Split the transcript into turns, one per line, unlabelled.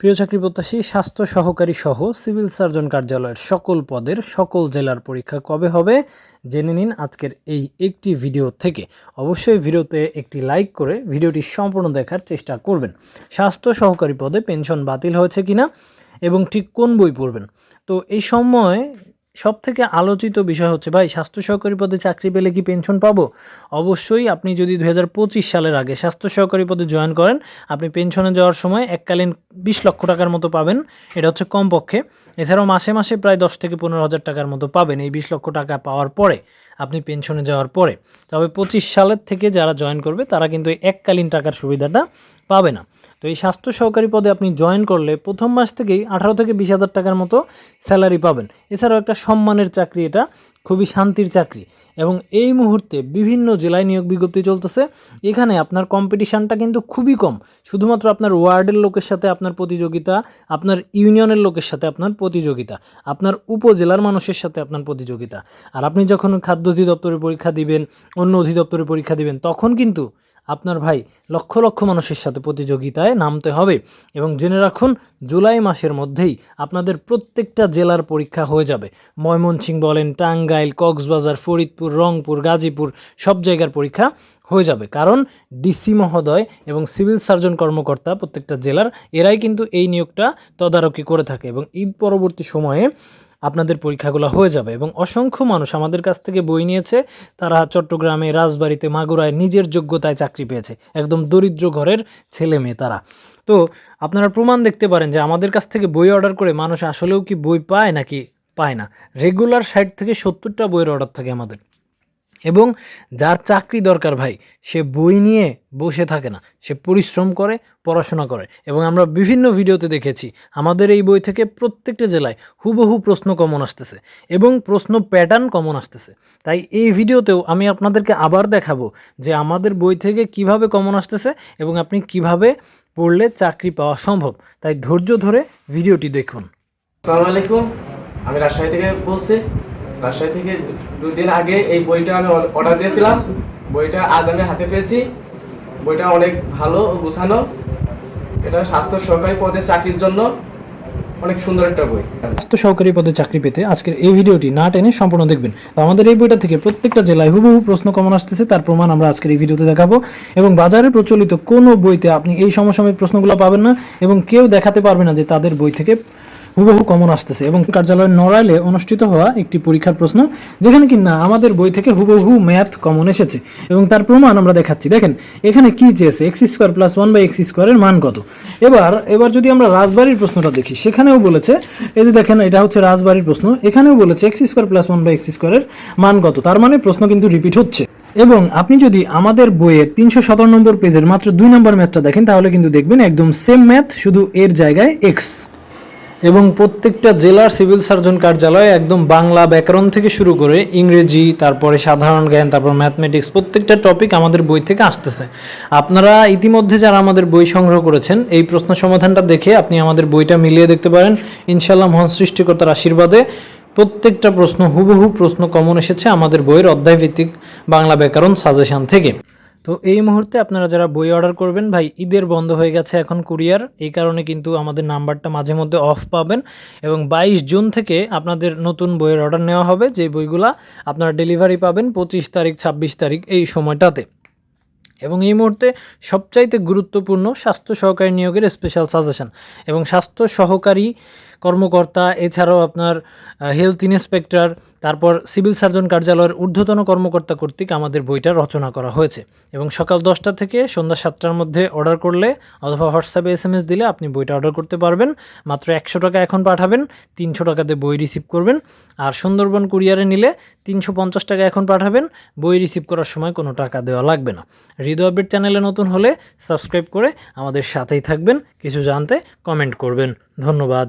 প্রিয় চাকরি প্রত্যাশী, স্বাস্থ্য সহকারী সহ সিভিল সার্জন কার্যালয়ের সকল পদের সকল জেলার পরীক্ষা কবে হবে জেনে নিন আজকের এই একটি ভিডিও থেকে। অবশ্যই ভিডিওতে একটি লাইক করে ভিডিওটি সম্পূর্ণ দেখার চেষ্টা করবেন। স্বাস্থ্য সহকারী পদে পেনশন বাতিল হয়েছে কিনা এবং ঠিক কোন বই পড়বেন? তো এই সময় সব থেকে আলোচিত বিষয় হচ্ছে, ভাই, স্বাস্থ্য সহকারী পদে চাকরি পেলে কি পেনশন পাবো? অবশ্যই আপনি যদি দু হাজার পঁচিশ সালের আগে স্বাস্থ্য সহকারী পদে জয়েন করেন, আপনি পেনশনে যাওয়ার সময় এককালীন বিশ লক্ষ টাকার মতো পাবেন। এটা হচ্ছে কমপক্ষে। এছাড়াও মাসে মাসে প্রায় দশ থেকে পনেরো হাজার টাকার মতো পাবেন এই বিশ লক্ষ টাকা পাওয়ার পরে আপনি পেনশনে যাওয়ার পরে। তবে পঁচিশ সালের থেকে যারা জয়েন করবে, তারা কিন্তু এই এককালীন টাকার সুবিধাটা পাবে না। তো এই স্বাস্থ্য সহকারী পদে আপনি জয়েন করলে প্রথম মাস থেকেই আঠারো থেকে বিশ হাজার টাকার মতো স্যালারি পাবেন। এছাড়াও একটা সম্মানের চাকরি এটা খুবই শান্তির চাকরি। এবং এই মুহূর্তে বিভিন্ন জেলায় নিয়োগ বিজ্ঞপ্তি চলতেছে। এখানে আপনার কম্পিটিশানটা কিন্তু খুবই কম। শুধুমাত্র আপনার ওয়ার্ডের লোকের সাথে আপনার প্রতিযোগিতা, আপনার ইউনিয়নের লোকের সাথে আপনার প্রতিযোগিতা, আপনার উপজেলার মানুষের সাথে আপনার প্রতিযোগিতা। আর আপনি যখন খাদ্য অধিদপ্তরের পরীক্ষা দিবেন, অন্য অধিদপ্তরের পরীক্ষা দিবেন, তখন কিন্তু আপনার ভাই লক্ষ লক্ষ মানুষের সাথে প্রতিযোগিতায় নামতে হবে এবং জেনে রাখুন, জুলাই মাসের মধ্যেই আপনাদের প্রত্যেকটা জেলার পরীক্ষা হয়ে যাবে। ময়মনসিংহ বলেন, টাঙ্গাইল, কক্সবাজার, ফরিদপুর, রংপুর, গাজীপুর সব জায়গার পরীক্ষা হয়ে যাবে। কারণ ডিসি মহোদয় এবং সিভিল সার্জন কর্মকর্তা প্রত্যেকটা জেলার, এরাই কিন্তু এই নিয়োগটা তদারকি করে থাকে এবং ঈদ পরবর্তী সময়ে আপনাদের পরীক্ষাগুলো হয়ে যাবে এবং অসংখ্য মানুষ আমাদের কাছ থেকে বই নিয়েছে। তারা চট্টগ্রামে, রাজবাড়িতে, মাগুরায় নিজের যোগ্যতায় চাকরি পেয়েছে। একদম দরিদ্র ঘরের ছেলে মেয়ে তারা। তো আপনারা প্রমাণ দেখতে পারেন যে আমাদের কাছ থেকে বই অর্ডার করে মানুষ আসলেও কি বই পায় নাকি পায় না। রেগুলার ষাট থেকে সত্তরটা বইয়ের অর্ডার থাকে আমাদের। এবং যার চাকরি দরকার ভাই, সে বই নিয়ে বসে থাকে না। সে পরিশ্রম করে, পড়াশোনা করে। এবং আমরা বিভিন্ন ভিডিওতে দেখেছি, আমাদের এই বই থেকে প্রত্যেকটা জেলায় হুবহু প্রশ্ন কমন আসতেছে এবং প্রশ্ন প্যাটার্ন কমন আসতেছে। তাই এই ভিডিওতেও আমি আপনাদেরকে আবার দেখাবো যে আমাদের বই থেকে কীভাবে কমন আসতেছে এবং আপনি কীভাবে পড়লে চাকরি পাওয়া সম্ভব। তাই ধৈর্য ধরে ভিডিওটি দেখুন।
আসসালামু আলাইকুম। আমি রাজশাহী থেকে বলছি। রাজশাহী থেকে দুদিন আগে এই বইটা আমি অর্ডার দিয়েছিলাম। বইটা আজ আমি হাতে পেয়েছি। বইটা অনেক ভালো গুছানো। এটা স্বাস্থ্য সরকারি পদে চাকরির জন্য অনেক সুন্দর একটা বই।
স্বাস্থ্য সহকারী পদে চাকরি পেতে আজকের এই ভিডিওটি না টেনে সম্পূর্ণ দেখবেন। তো আমাদের এই বইটা থেকে প্রত্যেকটা জেলায় হুবহু প্রশ্ন কমন আসতেছে, তার প্রমাণ আমরা আজকের এই ভিডিওতে দেখাবো। এবং বাজারে প্রচলিত কোনো বইতে আপনি এই সমসাময়িক প্রশ্নগুলো পাবেন না এবং কেউ দেখাতে পারবে না যে তাদের বই থেকে হুবহু কমন আসতেছে এবং কার্যালয়ের নড়াইলে অনুষ্ঠিত হওয়া একটি পরীক্ষার প্রশ্ন, যেখানে কি না আমাদের বই থেকে হুবহু ম্যাথ কমন এসেছে। এবং তার প্রমাণ আমরা দেখাচ্ছি। দেখেন, এখানে কি চেয়েছে X square plus one by X স্কোয়ারের মান কত? এবার এবার যদি আমরা রাজবাড়ির প্রশ্নটা দেখি, সেখানেও বলেছে, এই যে দেখেন, এটা হচ্ছে রাজবাড়ির প্রশ্ন, এখানেও বলেছে X square plus one by X স্কোয়ারের মান কত? তার মানে প্রশ্ন কিন্তু রিপিট হচ্ছে। এবং আপনি যদি আমাদের বইয়ের তিনশো সতেরো নম্বর পেজের মাত্র দুই নম্বর ম্যাথটা দেখেন, তাহলে কিন্তু দেখবেন একদম সেম ম্যাথ শুধু এর জায়গায় এক্স এবং প্রত্যেকটা জেলার সিভিল সার্জন কার্যালয়ে একদম বাংলা ব্যাকরণ থেকে শুরু করে ইংরেজি, তারপরে সাধারণ জ্ঞান, তারপর ম্যাথমেটিক্স, প্রত্যেকটা টপিক আমাদের বই থেকে আসতেছে। আপনারা ইতিমধ্যে যারা আমাদের বই সংগ্রহ করেছেন, এই প্রশ্ন সমাধানটা দেখে আপনি আমাদের বইটা মিলিয়ে দেখতে পারেন। ইনশাল্লাহ মহান সৃষ্টিকর্তার আশীর্বাদে প্রত্যেকটা প্রশ্ন, হুবহু প্রশ্ন কমন এসেছে আমাদের বইয়ের অধ্যায়ভিত্তিক বাংলা ব্যাকরণ সাজেশন থেকে। তো এই মুহূর্তে আপনারা যারা বই অর্ডার করবেন, ভাই, ঈদের বন্ধ হয়ে গেছে এখন কুরিয়ার। এই কারণে কিন্তু আমাদের নাম্বারটা মাঝে মধ্যে অফ পাবেন এবং বাইশ জুন থেকে আপনাদের নতুন বইয়ের অর্ডার নেওয়া হবে। যে বইগুলা আপনারা ডেলিভারি পাবেন পঁচিশ তারিখ, ছাব্বিশ তারিখ এই সময়টাতে। এবং এই মুহূর্তে সবচাইতে গুরুত্বপূর্ণ স্বাস্থ্য সহকারী নিয়োগের স্পেশাল সাজেশন এবং স্বাস্থ্য সহকারী কর্মকর্তা, এছাড়াও আপনার হেলথ ইন্সপেক্টর তারপর সিভিল সার্জন কার্যালয়ের ঊর্ধ্বতন কর্মকর্তা কর্তৃক আমাদের বইটা রচনা করা হয়েছে। এবং সকাল দশটা থেকে সন্ধ্যা সাতটার মধ্যে অর্ডার করলে অথবা হোয়াটসঅ্যাপে এস এম এস দিলে আপনি বইটা অর্ডার করতে পারবেন। মাত্র একশো টাকা এখন পাঠাবেন, তিনশো টাকাতে বই রিসিভ করবেন। আর সুন্দরবন কুরিয়ারে নিলে তিনশো পঞ্চাশ টাকা এখন পাঠাবেন, বই রিসিভ করার সময় কোনো টাকা দেওয়া লাগবে না। হৃদয় আপডেট চ্যানেলে নতুন হলে সাবস্ক্রাইব করে আমাদের সাথেই থাকবেন, কিছু জানতে কমেন্ট করবেন। ধন্যবাদ।